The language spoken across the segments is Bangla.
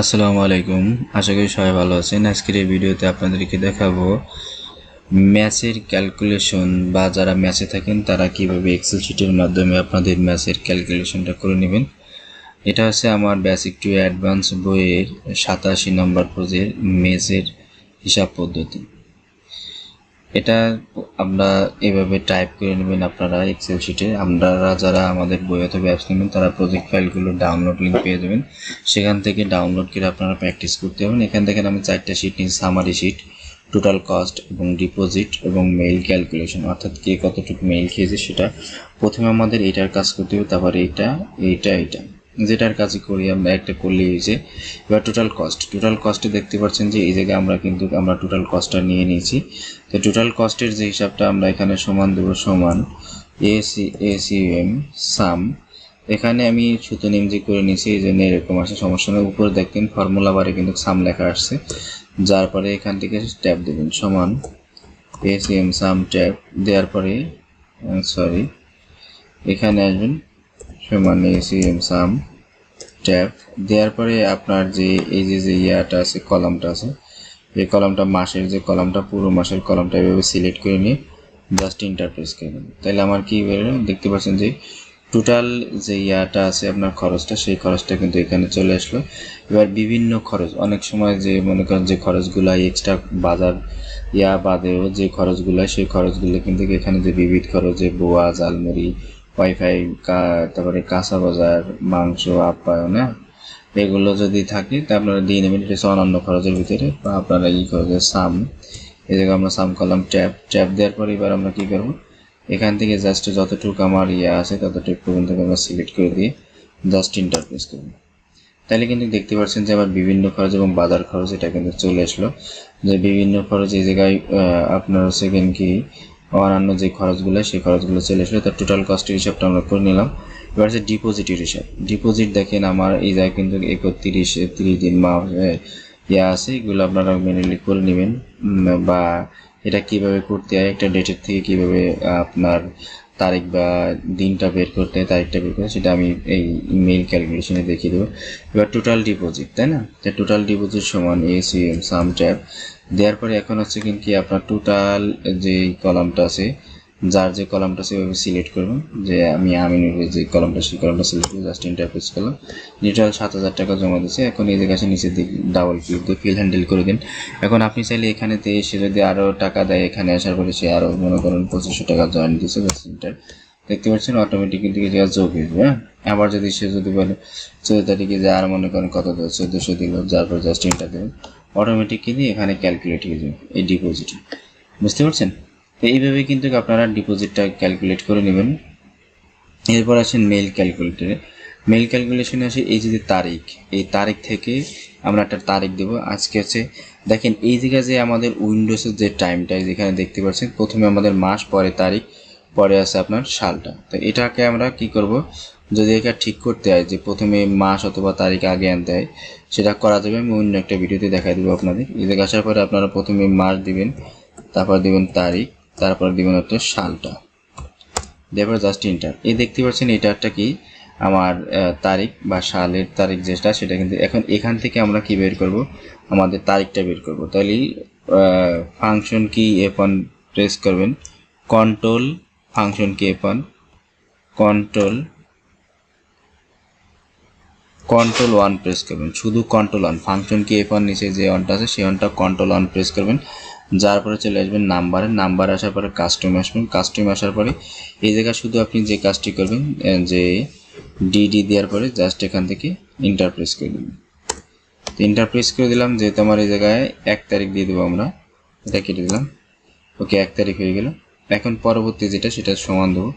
আসসালামু আলাইকুম। আশা করি সবাই ভালো আছেন। আজকের এই ভিডিওতে আপনাদেরকে দেখাবো ম্যাচের ক্যালকুলেশন বা যারা ম্যাচে থাকেন, তারা কীভাবে এক্সেল শিটের মাধ্যমে আপনাদের ম্যাচের ক্যালকুলেশনটা করে নেবেন। এটা হচ্ছে আমার বেসিক টু অ্যাডভান্স বইয়ের সাতাশি নম্বর পেজের ম্যাচের হিসাব পদ্ধতি। এটা আমরা এভাবে টাইপ করে নেবেন আপনারা এক্সেল শিটে আপনারা যারা আমাদের বই অথবা অ্যাপস নেবেন, তারা প্রজেক্ট ফাইলগুলো ডাউনলোড লিঙ্ক পেয়ে যাবেন। সেখান থেকে ডাউনলোড করে আপনারা প্র্যাকটিস করতে পারবেন। এখান থেকে আমি চারটা শিট নিই সামারি শিট টোটাল কস্ট এবং ডিপোজিট এবং মেইল ক্যালকুলেশন অর্থাৎ কে কতটুকু মেইল খেয়েছে সেটা। প্রথমে আমাদের এটার কাজ করতে হবে, তারপরে এটা, এইটা এটা যেটার কাজই করি, আমরা একটা করলে এই যে, এবার টোটাল কস্ট টোটাল কস্টে দেখতে পাচ্ছেন যে, এই জায়গায় আমরা কিন্তু, আমরা টোটাল কস্টটা নিয়ে নিয়েছি। তো টোটাল কস্টের যে হিসাবটা আমরা এখানে সমান দেবো সমান এসি এসিএম সাম এখানে আমি সুতো নিমজি করে নিয়েছি, এই জন্য এরকম আসে, সমস্যা নেই। উপরে দেখতেন ফর্মুলা বারে কিন্তু সাম লেখা আসছে। যার পরে এখান থেকে ট্যাব দেবেন, সমান। ACM sum tab. দেওয়ার পরে সরি এখানে আসবেন সমান এসিএম সাম ট্যাব দেওয়ার পরে আপনার যে, এই যে যে ইয়াটা আছে, কলামটা আছে, এই কলামটা মাসের যে কলামটা, পুরো মাসের কলামটা এভাবে সিলেক্ট করে নিয়ে জাস্ট ইন্টারপ্রেস করে তাহলে আমার কি বেরোলো দেখতে পাচ্ছেন যে টোটাল যে ইয়াটা আছে, আপনার খরচটা, সেই খরচটা কিন্তু এখানে চলে আসলো। এবার বিভিন্ন খরচ, অনেক সময় যে, মনে করেন যে খরচগুলো এক্সট্রা বাজার, ইয়া বাদেও যে খরচগুলো, সেই খরচগুলো কিন্তু এখানে যে বিবিধ খরচ যে বোয়া জালমুড়ি ওয়াইফাই তারপরে কাঁচা বাজার, মাংস, আপ্যায়ন হ্যাঁ? এগুলো যদি থাকে, তা আপনারা দিয়ে নেবেন। এটা হচ্ছে অন্যান্য খরচের ভিতরে, বা আপনারা ই খরচের সাম, এই জায়গায় আমরা সাম করলাম ট্যাপ। ট্যাপ দেওয়ার পরে এবার আমরা কী করব? এখান থেকে জাস্ট যতটুকু আমার ইয়ে আছে, ততটুকু পর্যন্ত আমরা সিলেক্ট করে দিয়ে জাস্ট ইন্টারপ্রেস করব। তাহলে কিন্তু দেখতে পাচ্ছেন যে আমার বিভিন্ন খরচ এবং বাজার খরচ, এটা কিন্তু চলে আসলো। যে বিভিন্ন খরচ এই জায়গায় আপনার সেকেন্ড কি অন্যান্য যে খরচগুলো, সেই খরচগুলো চলে আসলো। তার টোটাল কস্টের হিসাবটা আমরা করে নিলাম। এবার হচ্ছে ডিপোজিটের হিসাব। ডিপোজিট দেখেন, আমার এই জায়গায় কিন্তু একত্রিশ, তিরিশ দিন মাস ইয়া আছে, এগুলো আপনারা মেনলি করে নেবেন। বা এটা কীভাবে করতে হয়, একটা ডেটের থেকে কীভাবে আপনার তারিখ বা দিনটা বের করতে, তারিখটা বের করতে সেটা আমি এই মেইল ক্যালকুলেশনে দেখিয়ে দেবো। এবার টোটাল ডিপোজিট তাই না? টোটাল ডিপোজিট সমান এসিএম সাম ট্যাব দেওয়ার পরে এখন হচ্ছে কিন্তু আপনার টোটাল যে কলামটা আছে যার যে কলামটা ওইভাবে সিলেক্ট করবেন। যে আমি আমিনুর যে কলামটা, সেই কলামটা সিলেক্ট করে জাস্ট ইন্টারপ্রেস করলাম। নিউট্রাল সাত হাজার টাকা জমা দিচ্ছে এখন এই জায়গায় নিচের দিক ডাবল ক্লিক দিয়ে ফিল হ্যান্ডেল করে দিন। এখন আপনি চাইলে এখানে এসে যদি আরও টাকা দেয়, এখানে আসার পরে সে আরও মনে করেন পঁচিশশো টাকা জয়েন দিচ্ছে জাস্ট ইন্টার দেখতে পাচ্ছেন অটোমেটিক কিন্তু এই জায়গায় যোগ হয়ে যাবে হ্যাঁ? আবার যদি সে যদি বলে, চোদ্দ তারিখে যে আর মনে করেন কত দেয় চোদ্দোশো দিল, যার পর জাস্ট ইন্টার দেবেন। অটোমেটিক কিন্তু এখানে ক্যালকুলেট হয়ে যাবে এই ডিপোজিটে বুঝতে পারছেন? তো এইভাবে কিন্তু আপনারা ডিপোজিটটা ক্যালকুলেট করে নেবেন। এরপর আসেন মেল ক্যালকুলেটরে। মেল ক্যালকুলেশনে আসে এই যে তারিখ, এই তারিখ থেকে আমরা একটা তারিখ দেব। আজকে হচ্ছে, দেখেন এই জায়গায় যে আমাদের উইন্ডোজের যে টাইমটা যেখানে দেখতে পাচ্ছেন, প্রথমে আমাদের মাস, পরে তারিখ, পরে আছে আপনার সালটা। তো এটাকে আমরা কি করব? যদি এটা ঠিক করতে হয়, যে প্রথমে মাস অথবা তারিখ আগে আনতে হয়, সেটা করা যাবে। আমি অন্য একটা ভিডিওতে দেখাই দেবো আপনাদের। এই জায়গায় আসার পরে আপনারা প্রথমে মাস দিবেন, তারপর দিবেন তারিখ। তারপর দিবেন হচ্ছে সালটা দেওয়ার জাস্ট ইন্টার এই দেখতে পাচ্ছেন এটারটা কি? আমার তারিখ বা সালের তারিখ যেটা, সেটা কিন্তু এখন এখান থেকে আমরা কি বের করব? আমাদের তারিখটা বের করব। তাহলে ফাংশন কি ওয়ান প্রেস করবেন। Control function key one control control one press করবেন। শুধু control one function key one নিচে যে ওয়ানটা আছে, সেই অনটা কন্ট্রোল ওয়ান প্রেস করবেন। যার পরে চলে আসবেন নাম্বারে। নাম্বার আসার পরে কাস্টম আসবেন। কাস্টম আসার পরে এই জায়গায় শুধু আপনি যে কাজটি করবেন যে ডিডি দেওয়ার পরে জাস্ট এখান থেকে ইন্টারপ্রেস করে দেবেন। তো ইন্টারপ্রেস করে দিলাম, যেহেতু আমার এই জায়গায় এক তারিখ দিয়ে দেবো আমরা, এটা কেটে দিলাম। ওকে, এক তারিখ হয়ে গেল। এখন পরবর্তী যেটা, সেটা সমান দেবো।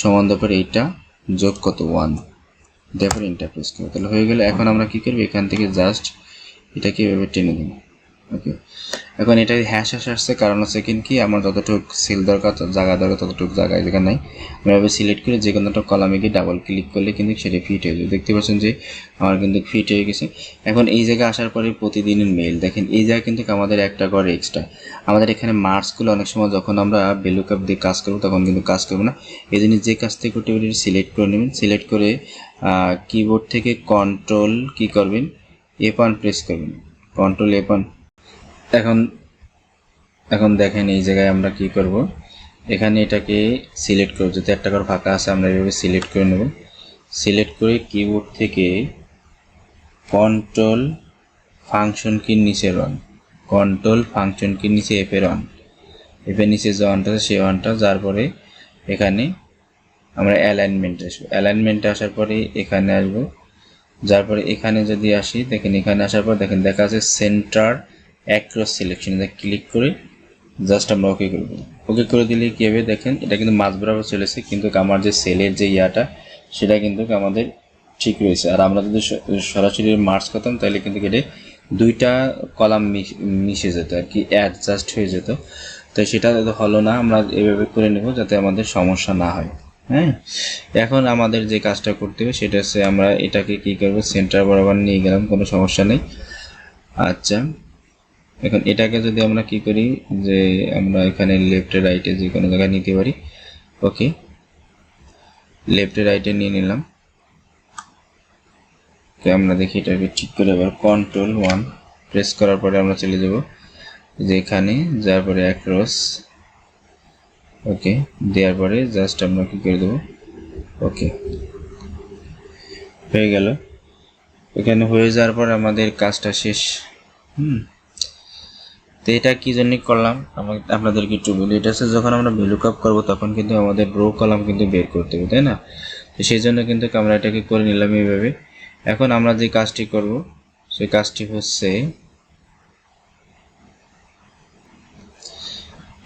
সমান দেওয়ার পরে এইটা যোগ কত? ওয়ান দেওয়ার পরে ইন্টারপ্রেস করব। তাহলে হয়ে গেলে, এখন আমরা কী করব? এখান থেকে জাস্ট এটাকে এভাবে টেনে দেবো ওকে এখন এটা হ্যাশ হ্যাশ আসছে, কারণ হচ্ছে কি আমার যতটুকু সেল দরকার জায়গা দরকার, ততটুকু জায়গায় জায়গা নাই। আমি এভাবে সিলেক্ট করে যে কোনোটা কলামে গিয়ে ডাবল ক্লিক করলে কিন্তু সেটা ফিট হয়ে যাবে। দেখতে পাচ্ছেন যে আমার কিন্তু ফিট হয়ে গেছে। এখন এই জায়গায় আসার পরে প্রতিদিনের মেল দেখেন এই জায়গায় কিন্তু আমাদের একটা করে এক্সট্রা আমাদের এখানে মার্কসগুলো অনেক সময় যখন আমরা ভ্যালু কাপ দিয়ে কাজ করব, তখন কিন্তু কাজ করব না। এই জন্য যে কাজ থেকে করতে পারি সিলেক্ট করে নেবেন। সিলেক্ট করে কিবোর্ড থেকে কন্ট্রোল কি করবেন ওয়ান প্রেস করবেন। কন্ট্রোল ওয়ান এখন এখন দেখেন এই জায়গায় আমরা কি করব। এখানে এটাকে সিলেক্ট করব। যদি একটা করে ফাঁকা আছে, আমরা এভাবে সিলেক্ট করে নেব। সিলেক্ট করে কিবোর্ড থেকে কন্ট্রোল ফাংশন কির নিচে রন কন্ট্রোল ফাংশন কি নিচে এফ এর অন এফের নিচে যে অনটা আছে, সেই অনটা যার পরে এখানে আমরা অ্যালাইনমেন্টে আসব। অ্যালাইনমেন্টে আসার পরে এখানে আসব। যার পরে এখানে যদি আসি, দেখেন এখানে আসার পর, দেখেন দেখা আছে সেন্টার অ্যাক্রস সিলেকশন ক্লিক করে জাস্ট আমরা ওকে করে দেবো ওকে করে দিলে কী হবে দেখেন, এটা কিন্তু মাঝ বরাবর চলেছে কিন্তু আমার যে সেলের যে ইয়াটা, সেটা কিন্তু আমাদের ঠিক রয়েছে। আর আমরা যদি সরাসরি মার্চ করতাম, তাহলে কিন্তু এটা দুইটা কলাম মিশে যেত আর কি অ্যাডজাস্ট হয়ে যেত। তো সেটা হলো না, আমরা এভাবে করে নেব যাতে আমাদের সমস্যা না হয়। হ্যাঁ? এখন আমাদের যে কাজটা করতে হবে, সেটা হচ্ছে আমরা এটাকে কি করব সেন্টার বরাবর নিয়ে গেলাম, কোনো সমস্যা নেই। আচ্ছা। এখন এটাকে যদি আমরা কি করি, যে আমরা এখানে লেফটে রাইটে যে কোনো জায়গায় নিতে পারি ওকে লেফটে রাইটে নিয়ে নিলাম। তো আমরা দেখি এটাকে ঠিক করে এবার কন্ট্রোল ওয়ান প্রেস করার পরে আমরা চলে যাব যে এখানে যার পরে অ্যাক্রস ওকে দেওয়ার পরে জাস্ট আমরা কি করে দেবো ওকে হয়ে গেল। এখানে হয়ে যাওয়ার পর আমাদের কাজটা শেষ, হুম। তো এটা কি জন্য করলাম? আমাকে আপনাদেরকে একটু বলি, এটা হচ্ছে যখন আমরা ভ্যালু কাপ করব তখন কিন্তু আমাদের রো কলাম কিন্তু বের করতে হবে, তাই না? তো সেই জন্য কিন্তু আমরা এটাকে করে নিলাম এইভাবে। এখন আমরা যে কাজটি করব, সেই কাজটি হচ্ছে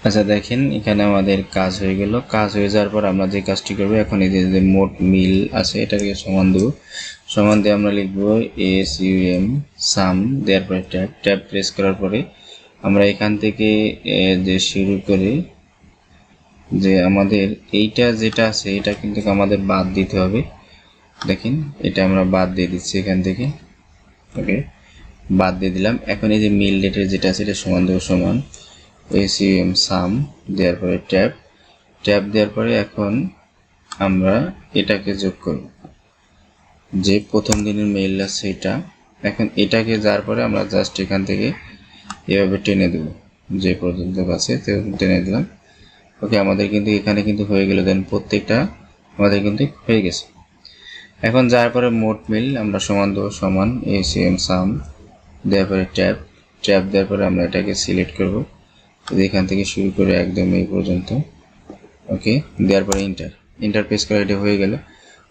আচ্ছা দেখেন, এখানে আমাদের কাজ হয়ে গেল। কাজ হয়ে যাওয়ার পর আমরা যে কাজটি করব, এখন এই যে মোট মিল আছে, এটাকে সমান দেবো। সমান দিয়ে আমরা লিখব এস ইউ এম সাম দেওয়ার পরে ট্যাব ট্যাব প্রেস করার পরে আমরা এখান থেকে যে শুরু করে, যে আমাদের এইটা যেটা আছে, এটা কিন্তু আমাদের বাদ দিতে হবে। দেখেন, এটা আমরা বাদ দিয়ে দিচ্ছি এখান থেকে। ওকে, বাদ দিয়ে দিলাম। এখন এই যে মিল ডেটের যেটা আছে, এটা সমান দেবো সমান। এসিএম সাম দেওয়ার পরে ট্যাব। ট্যাব দেওয়ার পরে এখন আমরা এটাকে যোগ করব। যে প্রথম দিনের মেইল আছে এটা। এখন এটাকে যাওয়ার পরে আমরা জাস্ট এখান থেকে এভাবে টেনে দেবো। যে পর্যন্ত আছে টেনে দিলাম। ওকে, আমাদের কিন্তু এখানে কিন্তু হয়ে গেল। দেন প্রত্যেকটা আমাদের কিন্তু হয়ে গেছে। এখন যাওয়ার পরে মোট মিল আমরা সমান দেবো, সমান এ সি এম সাম দেওয়ার পরে ট্যাপ ট্যাব দেওয়ার পরে আমরা এটাকে সিলেক্ট করব। এখান থেকে শুরু করে একদম এই পর্যন্ত। ওকে, দেওয়ার পরে ইন্টার ইন্টার প্রেস করে এটা হয়ে গেল।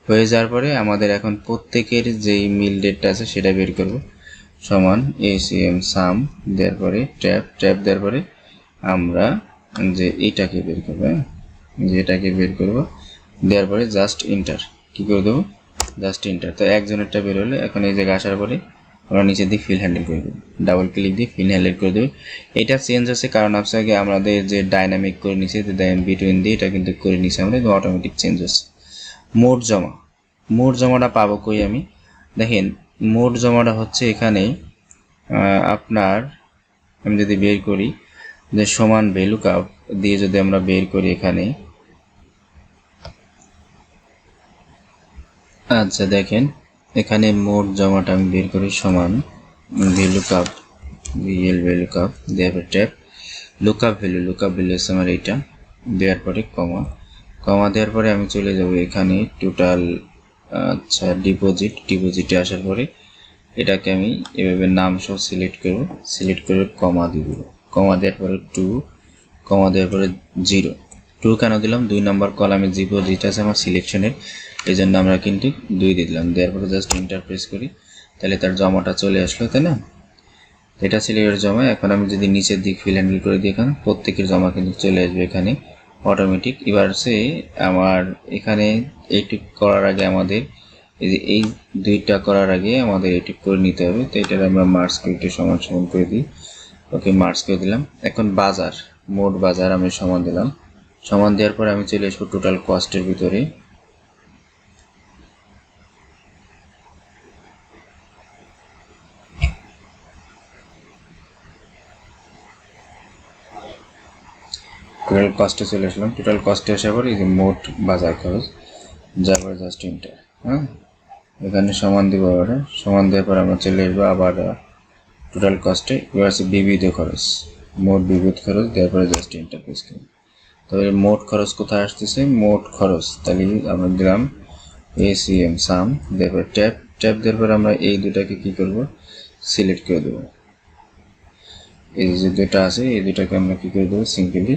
হয়ে যাওয়ার পরে আমাদের এখন প্রত্যেকের যেই মিল ডেটটা আছে, সেটা বের করব। সমান এসিএম সাম দেওয়ার পরে ট্যাব ট্যাব দেওয়ার পরে আমরা যে এইটাকে বের করব হ্যাঁ? যে এটাকে বের করব, দেওয়ার পরে জাস্ট ইন্টার কি করে দেবো? জাস্ট ইন্টার তো একজনেরটা বের হলে এখন এই জায়গায় আসার পরে আমরা নিচের দিকে ফিল হ্যান্ডেল করে দেবো। ডাবল ক্লিক দিয়ে ফিল হ্যান্ডেল করে দেবে। এটা চেঞ্জ হচ্ছে কারণ আপনাকে আমাদের যে ডাইনামিক করে নিচে বিটুইন দিয়ে এটা কিন্তু করে নিচে আমরা অটোমেটিক চেঞ্জ হচ্ছে মোট জমা। মোট জমাটা পাবো কই আমি? দেখেন মোট জমাটা হচ্ছে এখানে আপনার, আমি যদি বের করি, যে সমান ভ্যালু কাপ দিয়ে যদি আমরা বের করি এখানে। আচ্ছা দেখেন, এখানে মোট জমাটা আমি বের করি সমান value cup VL value cup দেওয়ার tab lookup value lookup value হচ্ছে আমার এইটা, দেওয়ার পরে কমা কমা দেওয়ার পরে আমি চলে যাব এখানে টোটাল আচ্ছা ডিপোজিট ডিপোজিটে আসার পরে এটাকে আমি এভাবে নাম সহ সিলেক্ট করব। সিলেক্ট করে কমা দিব। কমা দেওয়ার পরে টু কমা দেওয়ার পরে জিরো টু কেন দিলাম? দুই নম্বর কলামে ডিপোজিট আছে আমার সিলেকশনের এই জন্য আমরা কিন্তু দুই দিয়ে দিলাম। দেওয়ার পরে জাস্ট ইন্টার প্রেস করি। তাহলে তার জমাটা চলে আসলো, তাই না? এটা ছিল এর জমা। এখন আমি যদি নিচের দিক ফিল হ্যান্ডেল করে দিই এখানে প্রত্যেকের জমা কিন্তু চলে আসবে এখানে। অটোমেটিক এবার সে আমার এখানে এইটুক করার আগে আমাদের এই যে এই দুইটা করার আগে আমাদের এটুক করে নিতে হবে। তো এটার আমরা করে একটু সমান সমান করে দিই। ওকে মার্চ করে দিলাম। এখন বাজার, মোট বাজার আমি সমান দিলাম। সমান দেওয়ার পর আমি চলে আসব টোটাল কস্টের ভিতরে। টোটাল কস্টে চলে আসলাম। টোটাল কস্টে আসার পর এই যে মোট বাজার খরচ যার পরে জাস্ট ইন্টার হ্যাঁ? এখানে সমান দিব আবার হ্যাঁ? সমান দেওয়ার পর আমরা চলে আসব আবার টোটাল কস্টে এবার আছে বিবিধ খরচ, মোট বিবিধ খরচ, দেওয়ার পরে জাস্ট ইন্টারফেস করি তবে মোট খরচ কোথায় আসতেছে? মোট খরচ, তাহলে আমরা দিলাম এসিএম সাম দেওয়ার ট্যাপ ট্যাপ দেওয়ার পর আমরা এই দুটাকে কি করব? সিলেক্ট করে দেবো। এই যে দুটা আছে, এই দুটাকে আমরা কি করে দেবো? সিম্পলি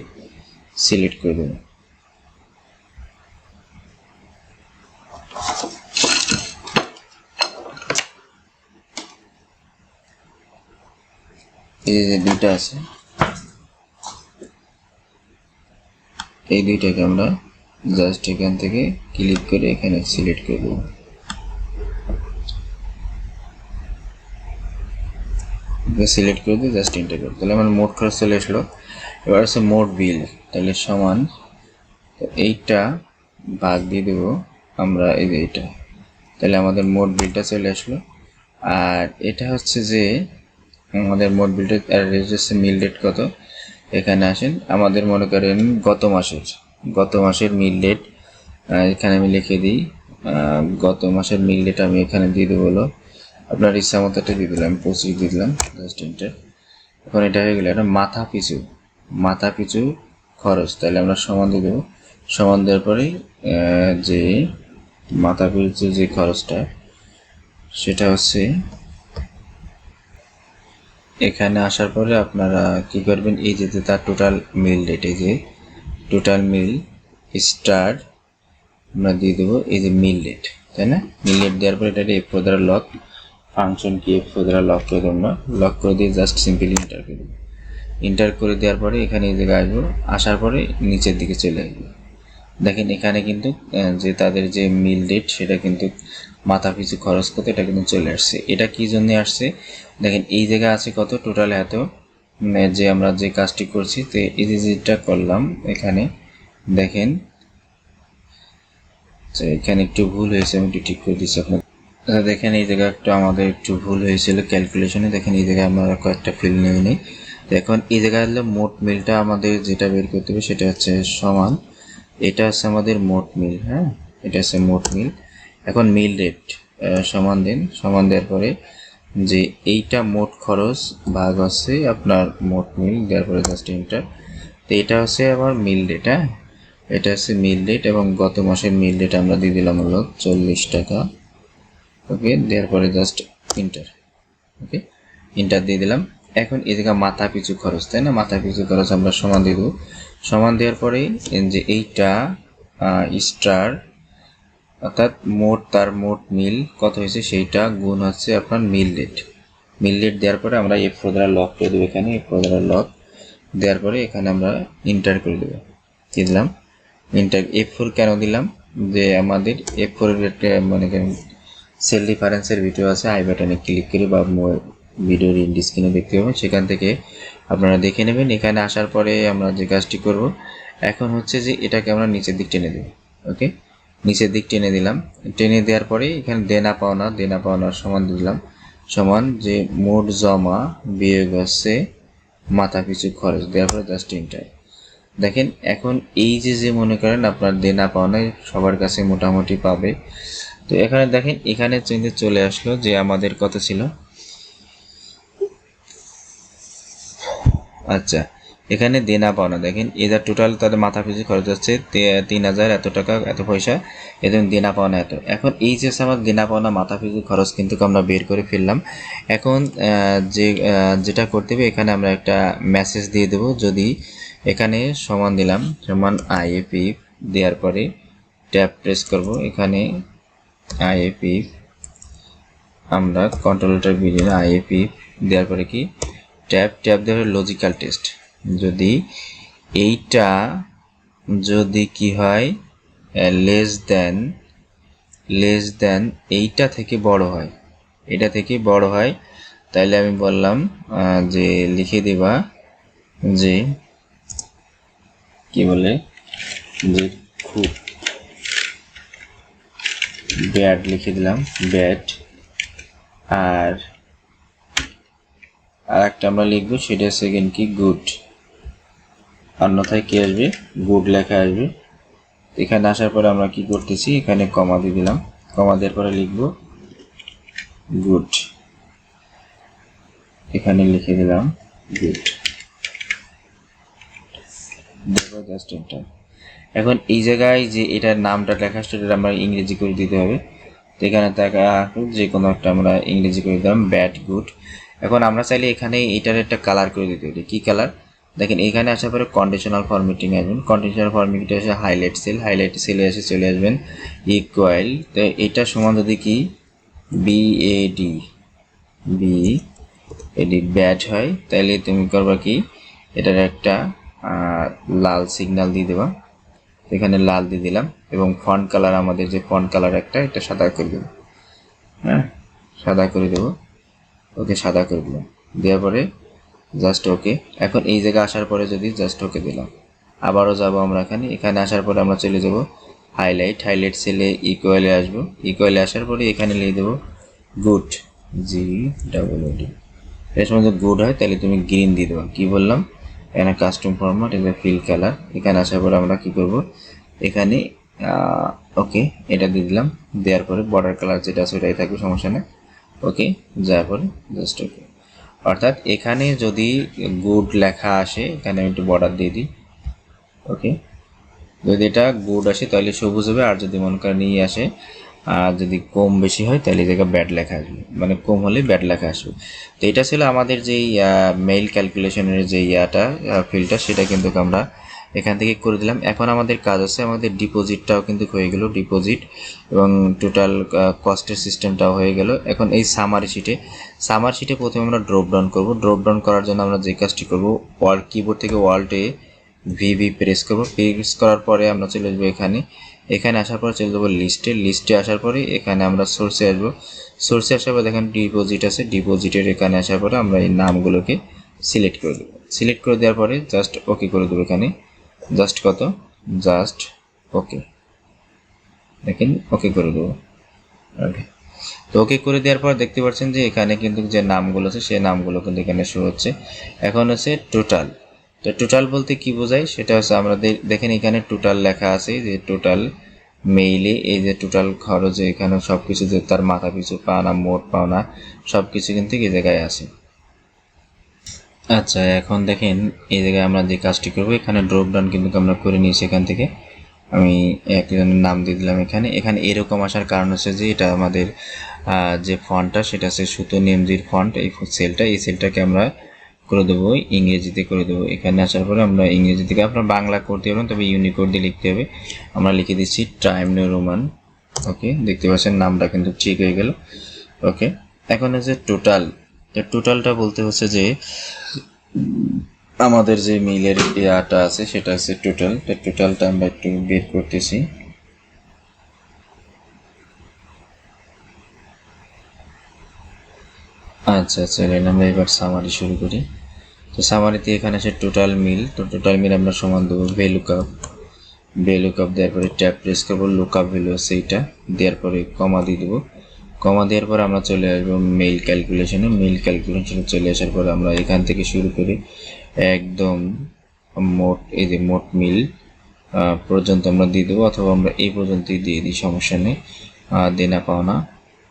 সিলেক্ট করে দেবো এই যে দুইটা আছে, এই দুইটাকে আমরা জাস্ট এখান থেকে ক্লিক করে এখানে সিলেক্ট করে দেবো। সিলেক্ট করে দিয়ে জাস্ট ইন্টার করব তাহলে আমার মোট খরচ চলে আসলো। এবার আছে মোট বিল। তাহলে সমান, তো এইটা ভাগ দিয়ে দেবো আমরা এই যে এইটা। তাহলে আমাদের মোট বিলটা চলে আসলো। আর এটা হচ্ছে যে, আমাদের মোট বিলটা, আর হচ্ছে মিল রেট কত? এখানে আসেন, আমাদের মনে করেন গত মাসের গত মাসের মিল রেট এখানে আমি লিখে দিই গত মাসের মিল রেট আমি এখানে দিয়ে দেবো হলো, আপনার ইচ্ছা মতো একটা দিয়ে দিলাম পঁচিশ দিয়ে দিলাম জাস্ট এখন এটা হয়ে গেলো এটা মাথা পিছু মাথা পিছু খরচ তাহলে আমরা সমান দিয়ে দেবো। সমান দেওয়ার পরে যে মাথা পিছু যে খরচটা, সেটা হচ্ছে এখানে আসার পরে আপনারা কি করবেন, এই যে তার টোটাল মিল রেট এই যে টোটাল মিল স্টার আমরা দিয়ে দেবো এই যে মিল রেট তাই না? মিল রেট দেওয়ার পরে এটা এফ দ্বারা লক ফাংশন কি এফ দ্বারা লক করে দেবো আমরা। লক করে দিয়ে জাস্ট সিম্পলি ইন্টার করে দেবো। ইন্টার করে দেওয়ার পরে এখানে এই জায়গায় আসব। আসার পরে নিচের দিকে চলে আসব। দেখেন এখানে কিন্তু যে তাদের যে মিল রেট সেটা কিন্তু মাথা পিছু খরচ কত এটা কিন্তু চলে আসছে। এটা কি জন্য আসছে? দেখেন এই জায়গায় আছে কত? টোটাল এত। যে আমরা যে কাজটি করছি তো এই যে যেটা করলাম এখানে দেখেন এখানে একটু ভুল হয়েছে আমি একটু ঠিক করে দিচ্ছি আপনার আচ্ছা, দেখেন এই জায়গায় একটু আমাদের একটু ভুল হয়েছিল ক্যালকুলেশনে দেখেন এই জায়গায় আমরা কয়েকটা ফিল নিই। তো এখন এই জায়গায় হলো মোট মিলটা আমাদের যেটা বের করতে হবে সেটা হচ্ছে সমান। এটা হচ্ছে আমাদের মোট মিল হ্যাঁ? এটা হচ্ছে মোট মিল। এখন মিল রেট সমান দিন। সমান দেওয়ার পরে যে এইটা মোট খরচ ভাগ হচ্ছে আপনার মোট মিল, দেওয়ার পরে জাস্ট ইন্টার তো এটা হচ্ছে আমার মিল রেট হ্যাঁ? এটা হচ্ছে মিল রেট এবং গত মাসের মিল রেট আমরা দিয়ে দিলাম হলো চল্লিশ টাকা। ওকে, দেওয়ার পরে জাস্ট ইন্টার ওকে ইন্টার দিয়ে দিলাম। এখন জায়গা মাথা পিছু খরচ, তাই না? মাথা পিছু খরচ আমরা সমান দেবো। সমান দেওয়ার পরে যে এইটা স্টার অর্থাৎ মোট তার মোট মিল কত হয়েছে? সেইটা গুণ হচ্ছে আপনার মিল রেট মিল রেট দেওয়ার পরে আমরা এফ ফোর দ্বারা লক করে দেবো এখানে এফ ফোর দ্বারা লক দেওয়ার পরে এখানে আমরা ইন্টার করে দেবো। কি দিলাম? ইন্টার এফ ফোর কেন দিলাম? যে আমাদের এফ ফোরের মনে সেল ডিফারেন্সের ভিডিও আছে আই বাটনে ক্লিক করে বা ভিডিওর স্ক্রিনে দেখতে পাবেন সেখান থেকে আপনারা দেখে নেবেন। এখানে আসার পরে আমরা যে কাজটি করব, এখন হচ্ছে যে এটাকে আমরা নিচের দিক টেনে দেব। ওকে? নিচের দিক টেনে দিলাম। টেনে দেওয়ার পরে এখানে দেনা পাওনা, দেনা পাওনার সমান দিলাম। সমান যে মোট জমা বিয়োগ হচ্ছে মাথা পিছু খরচ। দেওয়ার পরে জাস্ট ইন্টার দেখেন, এখন এই যে যে মনে করেন আপনার দেনা পাওনায় সবার কাছে মোটামুটি পাবে। তো এখানে দেখেন, এখানে চলে আসলো যে আমাদের কত ছিল? আচ্ছা এখানে দেনা পাওনা, দেখেন এদের টোটাল তাদের মাথা পিছু খরচ হচ্ছে তিন হাজার এত টাকা, এত পয়সা এদের দেনা পাওনা এত। এখন এই যে আমার দেনা পাওনা, মাথা পিছু খরচ কিন্তু আমরা বের করে ফেললাম। এখন যে যেটা করতে হবে, এখানে আমরা একটা মেসেজ দিয়ে দেব। যদি এখানে সমান দিলাম, সমান আইএপি দেওয়ার পরে ট্যাব প্রেস করব। এখানে আইএপি আমরা কন্ট্রোলটার ভিডিও আইএপি দেওয়ার পরে কি? ট্যাব ট্যাব দেওয়ার লজিক্যাল টেস্ট যদি এইটা যদি কি হয় লেস দেন লেস দেন এইটা থেকে বড় হয়। এটা থেকে বড় হয়, তাইলে আমি বললাম যে লিখে দিবা যে কি বলে, যে খুব ব্যাড লিখে দিলাম ব্যাড আর আর একটা আমরা লিখব, সেটা সেকেন্ড কি? গুড অন্যথায় কি আসবে? গুড লেখা আসবে। এখানে আসার পরে আমরা কি করতেছি? এখানে কমা দিয়ে দিলাম। কমা দেওয়ার পরে লিখব গুড এখানে লিখে দিলাম গুড এখন এই জায়গায় যে এটার নামটা লেখা সেটা আমরা ইংরেজি করে দিতে হবে। এখানে দেখা যে কোনো একটা আমরা ইংরেজি করে দিলাম ব্যাড গুড এখন আমরা চাইলে এখানে এটার একটা কালার করে দিতে পারি। কী কালার দেখেন, এখানে আসার পরে কন্ডিশনাল ফরম্যাটিং আসবেন। কন্ডিশনাল ফরম্যাটিং এসে হাইলাইট সেল হাইলাইট সেলে এসে চলে আসবেন। ইকুয়াল তো এটা সমান যদি কি? বিএডি বি এডি ব্যাট হয় তাহলে তুমি করবা কি? এটার একটা লাল সিগন্যাল দিয়ে দেবা। এখানে লাল দিয়ে দিলাম এবং ফন্ট কালার আমাদের যে ফন্ট কালার একটা, এটা সাদা করে দেবো। হ্যাঁ সাদা করে দেবো। ওকে সাদা করে দিলাম দেওয়ার পরে জাস্ট ওকে এখন এই জায়গায় আসার পরে যদি জাস্ট ওকে দিলাম। আবারও যাব আমরা এখানে। এখানে আসার পরে আমরা চলে যাব হাইলাইট হাইলাইট সেলে ইকুয়ালে আসব। ইকুয়ালে আসার পরে এখানে লিখে দেবো গুড জি ডাবল ডি এর সময় যদি গুড হয়, তাহলে তুমি গ্রিন দিয়ে দেবো। কী বললাম? এখানে কাস্টম ফরম্যাট এটা ফিল কালার এখানে আসার পরে আমরা কি করব? এখানে ওকে এটা দিয়ে দিলাম। দেওয়ার পরে বর্ডার কালার যেটা আছে ওটাই থাকবে, সমস্যা নেই। ওকে যাওয়ার পরে জাস্ট ওকে অর্থাৎ এখানে যদি গুড লেখা আসে, এখানে আমি একটু বর্ডার দিয়ে দিই। ওকে যদি এটা গুড আসে, তাহলে সবুজ হবে, আর যদি মনে করেন ই আসে, আর যদি কম বেশি হয়, তাহলে জায়গায় ব্যাড লেখা আসবে। মানে কম হলে ব্যাড লেখা আসবে। তো এটা ছিল আমাদের যেই মেইল ক্যালকুলেশনের যে ইয়াটা ফিল্ডটা সেটা কিন্তু আমরা এখান থেকে করে দিলাম। এখন আমাদের কাজ আছে, আমাদের ডিপোজিটটাও কিন্তু হয়ে গেল, ডিপোজিট। এবং টোটাল কস্টের সিস্টেমটাও হয়ে গেল। এখন এই সামারি শিটে সামার শিটে প্রথমে আমরা ড্রপ ডাউন করব। ড্রপ ডাউন করার জন্য আমরা যে কাজটি করব ওয়ার্ল্ড কিবোর্ড থেকে ওয়ার্ল্ডে ভিভি প্রেস করব। প্রেস করার পরে আমরা চলে আসব এখানে। এখানে আসার পরে চলে যাব লিস্টে লিস্টে আসার পরে এখানে আমরা সোর্সে আসব। সোর্সে আসার পরে দেখেন ডিপোজিট আছে। ডিপোজিটের এখানে আসার পরে আমরা এই নামগুলোকে সিলেক্ট করে দেবো। সিলেক্ট করে দেওয়ার পরে জাস্ট ওকে করে দেবো এখানে। জাস্ট কত? জাস্ট ওকে দেখেন ওকে করে দেবো। ওকে তো ওকে করে দেওয়ার পর দেখতে পাচ্ছেন যে এখানে কিন্তু যে নামগুলো আছে, সেই নামগুলো কিন্তু এখানে শো হচ্ছে। এখন হচ্ছে টোটাল তো টোটাল বলতে কি বোঝায়? সেটা হচ্ছে আমরা দেখেন এখানে টোটাল লেখা আছে যে টোটাল মেইলে এই যে টোটাল খরচ এখানে সব কিছু যে তার মাথা পিছু পাওনা মোট পাওনা সব কিছু কিন্তু এই জায়গায় আছে। আচ্ছা এখন দেখেন, এই জায়গায় আমরা যে কাজটি করব, এখানে ড্রপ ডাউন কিন্তু আমরা করে নিয়েছি এখান থেকে। আমি একজনের নাম দিয়ে দিলাম এখানে। এখানে এরকম আসার কারণ হচ্ছে যে, এটা আমাদের যে ফন্টটা সেটা হচ্ছে সুতো নেমজির ফন্ট এই সেলটা, এই সেলটাকে আমরা করে দেবো, ইংরেজিতে করে দেবো। এখানে আসার পরে আমরা ইংরেজি থেকে আপনার বাংলা করতে পারবেন তবে ইউনিকোড দিয়ে লিখতে হবে। আমরা লিখে দিচ্ছি টাইম নিউ রোমান ওকে দেখতে পাচ্ছেন, নামটা কিন্তু ঠিক হয়ে গেল ওকে এখন হচ্ছে টোটাল টোটালটা বলতে হচ্ছে যে, আমাদের যে মিলের ইয়াটা আছে, সেটা হচ্ছে টোটাল টোটালটা আমরা একটু বের করতেছি। আচ্ছা আচ্ছা চলেন আমরা এবার সামারি শুরু করি। তো সামারিতে এখানে আছে টোটাল মিল তো টোটাল মিল আমরা সমান দেবো ভ্যালু কাপ ভ্যালু কাপ দেওয়ার পরে ট্যাপ প্রেস করব লুকআপ ভ্যালু আছে এইটা। দেওয়ার পরে কমা দিয়ে দেবো। কমা দেওয়ার পর আমরা চলে আসব মেইল ক্যালকুলেশনে মেইল ক্যালকুলেশনে চলে আসার পর আমরা এখান থেকে শুরু করে। একদম মোট, এই যে মোট মিল পর্যন্ত আমরা দিয়ে দেবো অথবা আমরা এই পর্যন্তই দিয়ে দিই, সমস্যা নেই। দেনা পাওনা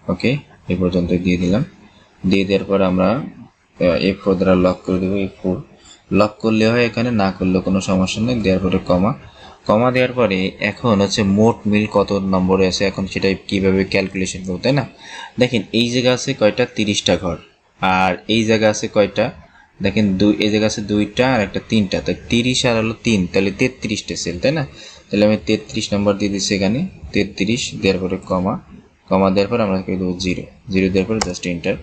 ওকে এই পর্যন্ত দিয়ে দিলাম। দিয়ে দেওয়ার পর আমরা এ ফোর দ্বারা লক করে দেবো এ ফোর লক করলে হয় এখানে, না করলে কোনো সমস্যা নেই। দেওয়ার পরে কমা। কমা দেওয়ার পরে এখন হচ্ছে মোট মিল কত নম্বরে আছে? এখন সেটা কীভাবে ক্যালকুলেশন করব, তাই না? দেখেন, এই জায়গা আছে কয়টা? তিরিশটা ঘর। আর এই জায়গা আছে কয়টা? দেখেন, দুই এই জায়গা আছে দুইটা আর একটা তিনটা। তাই তিরিশ আর হলো তিন, তাহলে তেত্রিশটা সেল তাই না? তাহলে আমি তেত্রিশ নম্বর দিয়ে দিচ্ছি এখানে। তেত্রিশ দেওয়ার পরে কমা। কমা দেওয়ার পর আমরা দেবো জিরো। জিরো দেওয়ার পরে জাস্ট ইন্টার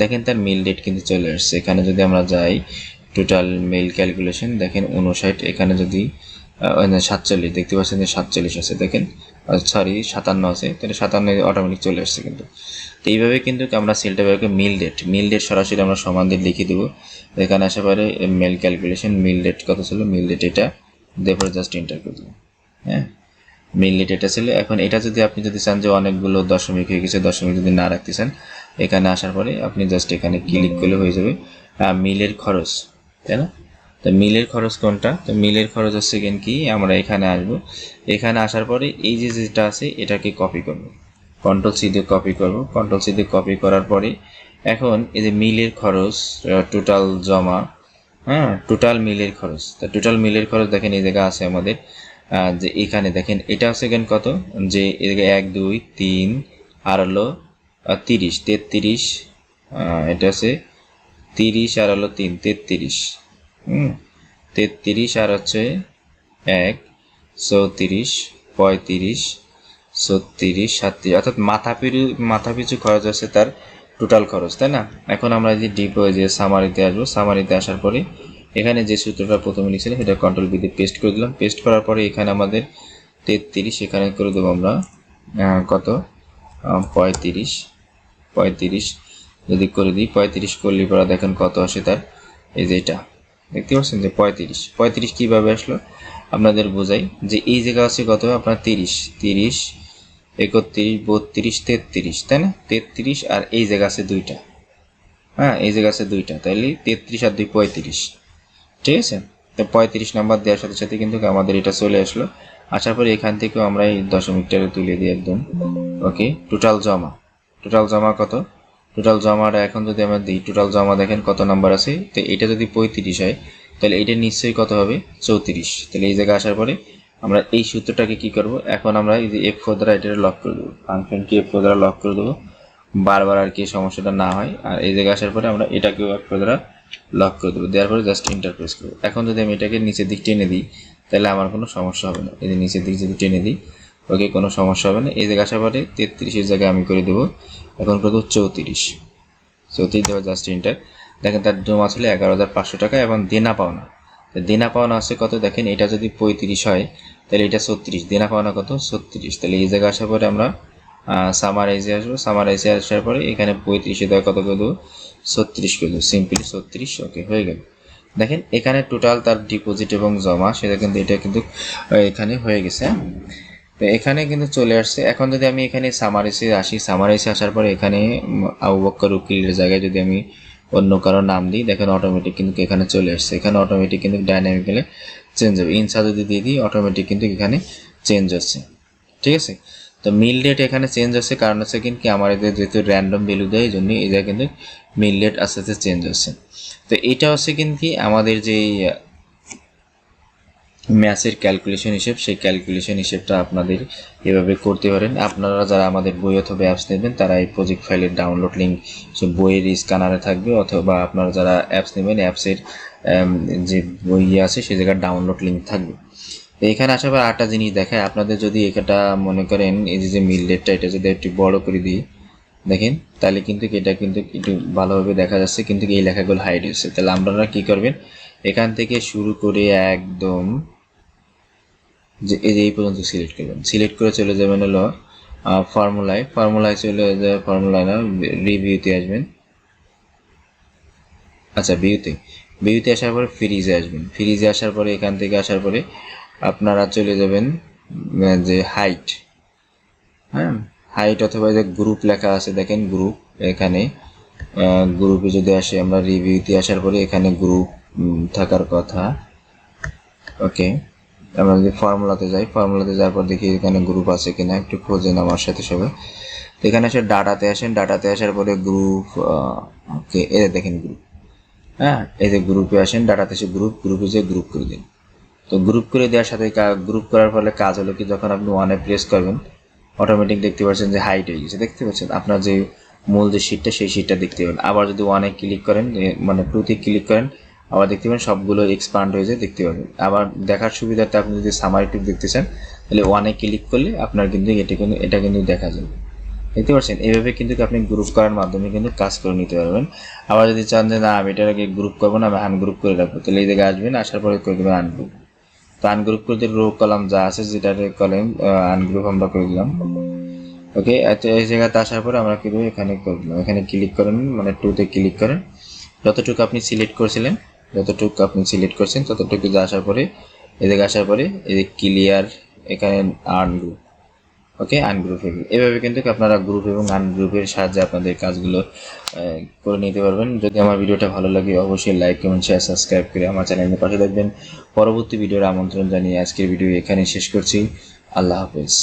দেখেন, তার মিল ডেট কিন্তু চলে আসছে। এখানে যদি আমরা যাই টোটাল মেল ক্যালকুলেশন দেখেন উনষাট এখানে যদি সাতচল্লিশ, দেখতে পাচ্ছেন যে সাতচল্লিশ আছে, দেখেন। সরি সাতান্ন আছে, তাহলে সাতান্ন অটোমেটিক চলে আসছে কিন্তু। তো এইভাবে কিন্তু আমরা সেলটা ব্যবহার করি মিল ডেট মিল ডেট সরাসরি আমরা সমান দিয়ে লিখে দেবো। এখানে আসা পারে মেল ক্যালকুলেশন মিল ডেট কত ছিল? মিল ডেট এটা। পরে জাস্ট এন্টার করে দেবো হ্যাঁ? মিল ডেট এটা ছিল। এখন এটা যদি আপনি যদি চান যে অনেকগুলো দশমিক হয়ে গেছে, দশমিক যদি না রাখতে চান, এখানে আসার পরে আপনি জাস্ট এখানে ক্লিক করলে হয়ে যাবে মিলের খরচ, তাই না? তো মিলের খরচ কোনটা? তো মিলের খরচ হচ্ছে কেন কি? আমরা এখানে আসব। এখানে আসার পরে এই যে যেটা আছে, এটাকে কপি করব। কন্ট্রোল সি দিয়ে কপি করব। কন্ট্রোল সি দিয়ে কপি করার পরে এখন এই যে মিলের খরচ টোটাল জমা হ্যাঁ টোটাল মিলের খরচ। তা টোটাল মিলের খরচ দেখেন এই জায়গা আছে আমাদের। যে এখানে দেখেন, এটা আছে এখানে কত? যে জায়গায় এক, দুই, তিন আর হলো তিরিশ, তেত্রিশ এটা আছে তিরিশ আর হলো তিন, তেত্রিশ। হুম। তেত্রিশ আর হচ্ছে এক, চৌত্রিশ, পঁয়ত্রিশ, ছত্রিশ, সাতত্রিশ। অর্থাৎ মাথা পিছু মাথা পিছু খরচ আছে তার টোটাল খরচ, তাই না? এখন আমরা যে ডিপ যে সামারিতে আসব সামারিতে আসার পরে এখানে যে সূত্রটা প্রথমে লিখছিলাম, সেটা কন্ট্রোল বি দিয়ে পেস্ট করে দিলাম। পেস্ট করার পরে এখানে আমাদের তেত্রিশ, এখানে করে দেবো আমরা কত? পঁয়ত্রিশ পঁয়ত্রিশ যদি করে দিই, পঁয়ত্রিশ করলে পরে দেখেন কত আসে তার, এই যে এটা। দেখতে পাচ্ছেন যে পঁয়ত্রিশ। পঁয়ত্রিশ কীভাবে আসলো? আপনাদের বোঝাই যে এই জায়গা আছে কত? আপনার তিরিশ। তিরিশ, একত্রিশ, বত্রিশ, তেত্রিশ, তাই না? তেত্রিশ আর এই জায়গা আছে দুইটা। হ্যাঁ এই জায়গা আছে দুইটা। তাইলে তেত্রিশ আর দুই পঁয়ত্রিশ। ঠিক আছে? তো পঁয়ত্রিশ নাম্বার দেওয়ার সাথে সাথে কিন্তু আমাদের এটা চলে আসলো। আসার পরে এখান থেকেও আমরা এই দশমিকটারে তুলে দিই একদম। ওকে? টোটাল জমা। টোটাল জমা কত? টোটাল জমাটা এখন যদি আমরা দিই, টোটাল জমা দেখেন কত নাম্বার আছে? তো এটা যদি পঁয়ত্রিশ হয়, তাহলে এটা নিশ্চয়ই কত হবে? চৌত্রিশ। তাহলে এই জায়গায় আসার পরে আমরা এই সূত্রটাকে কি করব? এখন আমরা এই যে এফ ফোর দ্বারা এটা লক করে দেবো। ফাংশনকে এফ ফোর দ্বারা লক করে দেবো? বারবার আর কি সমস্যাটা না হয়। আর এই জায়গায় আসার পরে আমরা এটাকেও এফ ফোর দ্বারা লক করে দেবো। দেওয়ার পরে জাস্ট ইন্টারপ্রেস করব। এখন যদি আমি এটাকে নিচের দিক টেনে দিই, তাহলে আমার কোনো সমস্যা হবে না। এই যে নিচের দিক যদি টেনে দিই ওকে কোনো সমস্যা হবে না। এই জায়গায় আসার পরে তেত্রিশের জায়গায় আমি করে দেবো। এখন করে দেবো চৌত্রিশ। চৌত্রিশ দেওয়া জাস্ট ইন্টার দেখেন তার জমা ছিল এগারো হাজার পাঁচশো টাকা এবং দেনা পাওনা। দেনা পাওনা আছে কত? দেখেন এটা যদি পঁয়ত্রিশ হয়, তাহলে এটা ছত্রিশ। দেনা পাওনা কত? ছত্রিশ। তাহলে এই জায়গায় আসার পরে আমরা সামারাইজে আসব। সামারাইজে আসার পরে এখানে পঁয়ত্রিশে দেওয়া কত করে দেবো? ছত্রিশ করে দেবো। সিম্পলি ছত্রিশ। ওকে হয়ে গেল। দেখেন এখানে টোটাল তার ডিপোজিট এবং জমা, সেটা কিন্তু, এটা কিন্তু এখানে হয়ে গেছে হ্যাঁ? তো এখানে কিন্তু চলে আসছে। এখন যদি আমি এখানে সামারিসে আসি সামারিসে আসার পরে এখানে আবু উকিলের জায়গায় যদি আমি অন্য কারও নাম দিই, দেখেন অটোমেটিক কিন্তু এখানে চলে আসছে। এখানে অটোমেটিক কিন্তু ডাইনামিক্যালি চেঞ্জ হবে। ইনসা যদি দিয়ে দিই অটোমেটিক কিন্তু এখানে চেঞ্জ হচ্ছে। ঠিক আছে? তো মিল রেট এখানে চেঞ্জ হচ্ছে। কারণ হচ্ছে কিন্তু আমার এদের যেহেতু র্যান্ডম ভ্যালু দেয়, এই জন্য এই কিন্তু মিল রেট আস্তে আস্তে চেঞ্জ হচ্ছে। তো এটা হচ্ছে কিন্তু আমাদের যেই ম্যাচের ক্যালকুলেশন হিসেব, সেই ক্যালকুলেশন হিসেবটা আপনাদের এভাবে করতে পারেন। আপনারা যারা আমাদের বই অথবা অ্যাপস নেবেন, তারা এই প্রজেক্ট ফাইলের ডাউনলোড লিঙ্ক সে বইয়ের স্ক্যানারে থাকবে, অথবা আপনারা যারা অ্যাপস নেবেন অ্যাপসের যে বই আছে, সে জায়গায় ডাউনলোড লিঙ্ক থাকবে। এখানে আসার পর আটটা জিনিস দেখায়। আপনাদের যদি এটা মনে করেন, এই যে যে মিল ডেটটা এটা যদি একটু বড় করে দিই, দেখেন, তাহলে কিন্তু এটা কিন্তু একটু ভালোভাবে দেখা যাচ্ছে, কিন্তু এই লেখাগুলো হাইড হচ্ছে তাহলে আপনারা কী করবেন? এখান থেকে শুরু করে একদম যে এই যে এই পর্যন্ত সিলেক্ট করবেন সিলেক্ট করে চলে যাবেন হলো ফর্মুলায় ফর্মুলায় চলে যাবে ফর্মুলায় না রিভিউতে আসবেন। আচ্ছা ভিউতে ভিউতে আসার পরে ফ্রিজে আসবেন। ফ্রিজে আসার পরে, এখান থেকে আসার পরে আপনারা চলে যাবেন যে হাইট হ্যাঁ? হাইট অথবা যে গ্রুপ লেখা আছে, দেখেন গ্রুপ এখানে। গ্রুপে যদি আসে, আমরা রিভিউতে আসার পরে এখানে গ্রুপ থাকার কথা। ওকে আমরা যদি ফর্মুলাতে যাই ফর্মুলাতে যাওয়ার পর দেখি এখানে গ্রুপ আছে কিনা, একটু খোঁজেন আমার সাথে সবাই। তো এখানে এসে ডাটাতে আসেন ডাটাতে আসার পরে গ্রুপ ওকে এই দেখেন গ্রুপ হ্যাঁ এই যে গ্রুপে আসেন ডাটাতে এসে গ্রুপ গ্রুপে যে গ্রুপ করে দিন। তো গ্রুপ করে দেওয়ার সাথে গ্রুপ করার ফলে কাজ হলো কি, যখন আপনি ওয়ানে প্রেস করবেন অটোমেটিক দেখতে পাচ্ছেন যে হাইট হয়ে গেছে। দেখতে পাচ্ছেন, আপনার যে মূল যে শিটটা সেই শিটটা দেখতে পাবেন। আবার যদি ওয়ানে ক্লিক করেন মানে টুতে ক্লিক করেন আবার দেখতে পাবেন সবগুলো এক্সপান্ড হয়ে যায়, দেখতে পাবেন। আবার দেখার সুবিধার্থে আপনি যদি সামারি টুক দেখতে চান, তাহলে ওয়ানে ক্লিক করলে আপনার কিন্তু এটা কিন্তু এটা কিন্তু দেখা যাবে। দেখতে পাচ্ছেন? এইভাবে কিন্তু আপনি গ্রুপ করার মাধ্যমে কিন্তু কাজ করে নিতে পারবেন। আবার যদি চান যে, না, আমি এটার আগে গ্রুপ করব না, আমি আনগ্রুপ করে রাখব, তাহলে এই জায়গায় আসবেন, আসার পরে করে দেবেন আনগ্রুপ তো আনগ্রুপ করে রো কলাম যা আছে, যেটাতে কলাম আনগ্রুপ আমরা করে দিলাম। ওকে এই জায়গাতে আসার পরে আমরা কিন্তু এখানে করে এখানে ক্লিক করেন মানে টুতে ক্লিক করেন। যতটুকু আপনি সিলেক্ট করেছিলেন যতটুকু আপনি সিলেক্ট করছেন, ততটুকু আসার পরে জায়গায় আসার পরে যে ক্লিয়ার এখানে আনগ্রুপ ওকে আনগ্রুপ এভাবে কিন্তু আপনারা গ্রুপ এবং আনগ্রুপের সাহায্যে আপনাদের কাজগুলো করে নিতে পারবেন। যদি আমার ভিডিওটা ভালো লাগে, অবশ্যই লাইক কমেন্ট শেয়ার সাবস্ক্রাইব করে আমার চ্যানেলের পাশে থাকবেন। পরবর্তী ভিডিওর আমন্ত্রণ জানিয়ে আজকের ভিডিও এখানে শেষ করছি। আল্লাহ হাফেজ।